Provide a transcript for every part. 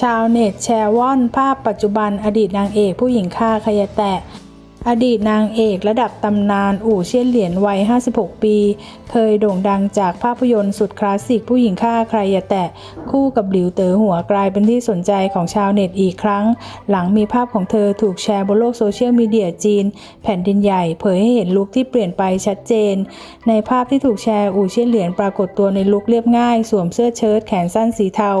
ชาวเน็ตแชร์ว่อนภาพปัจจุบันอดีตนางเอกผู้หญิงฆ่าขยะแตะ อดีตนางเอกระดับตำนานอู่เชี่ยนเหรียญวัย 56 ปี เคยโด่งดังจากภาพยนตร์สุดคลาสสิกผู้หญิงฆ่าใครอย่าแตะ คู่กับหลิวเต๋อหัวกลายเป็นที่สนใจของชาวเน็ตอีกครั้ง หลังมีภาพของเธอถูกแชร์บนโลกโซเชียลมีเดียจีน แผ่นดินใหญ่เผยให้เห็นลุคที่เปลี่ยนไปชัดเจน ในภาพที่ถูกแชร์อู่เชี่ยนเหรียญปรากฏตัวในลุคเรียบง่าย สวมเสื้อเชิ้ตแขนสั้นสีเทา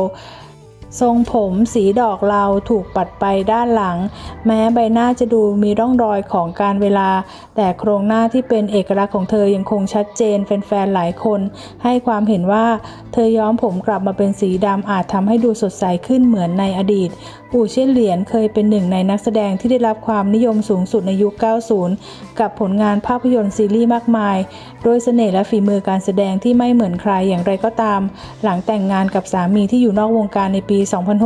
ทรงผมสีดอกเลาถูกปัดไปด้านหลัง แม้ใบหน้าจะดูมีร่องรอยของการเวลา แต่โครงหน้าที่เป็นเอกลักษณ์ของเธอยังคงชัดเจนแฟนๆหลายคน ให้ความเห็นว่าเธอย้อมผมกลับมาเป็นสีดำอาจทำให้ดูสดใสขึ้นเหมือนในอดีต อู่เช่นเหรียญเคยเป็นหนึ่งในนักแสดงที่ได้รับความนิยมสูงสุดในยุค 90 กับผลงานภาพยนตร์ซีรีส์มากมาย โดยเสน่ห์และฝีมือการแสดงที่ไม่เหมือนใครอย่างไรก็ตาม หลังแต่งงานกับสามีที่อยู่นอกวงการในปี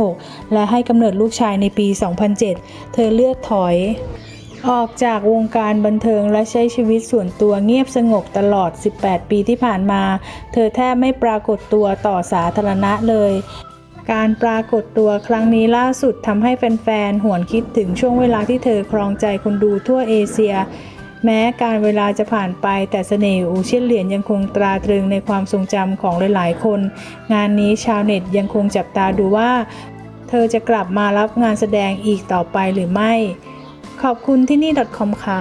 2006 และให้กำเนิดลูกชายในปี 2007 เธอเลือกถอย ออกจากวงการบันเทิงและใช้ชีวิตส่วนตัวเงียบสงบตลอด 18 ปีที่ผ่านมา เธอแทบไม่ปรากฏตัวต่อสาธารณะเลยการปรากฏตัวครั้งนี้ล่าสุดทำให้แฟนๆ หวนคิดถึงช่วงเวลาที่เธอครองใจคนดูทั่วเอเชีย แม้การเวลาจะผ่านไปแต่เสน่ห์อูเชียนเหรียญยังคงตราตรึงในความทรงจำของหลาย ๆ คน งานนี้ชาวเน็ตยังคงจับตาดูว่า เธอจะกลับมารับงานแสดงอีกต่อไปหรือไม่ ขอบคุณที่นี่ .com ค่ะ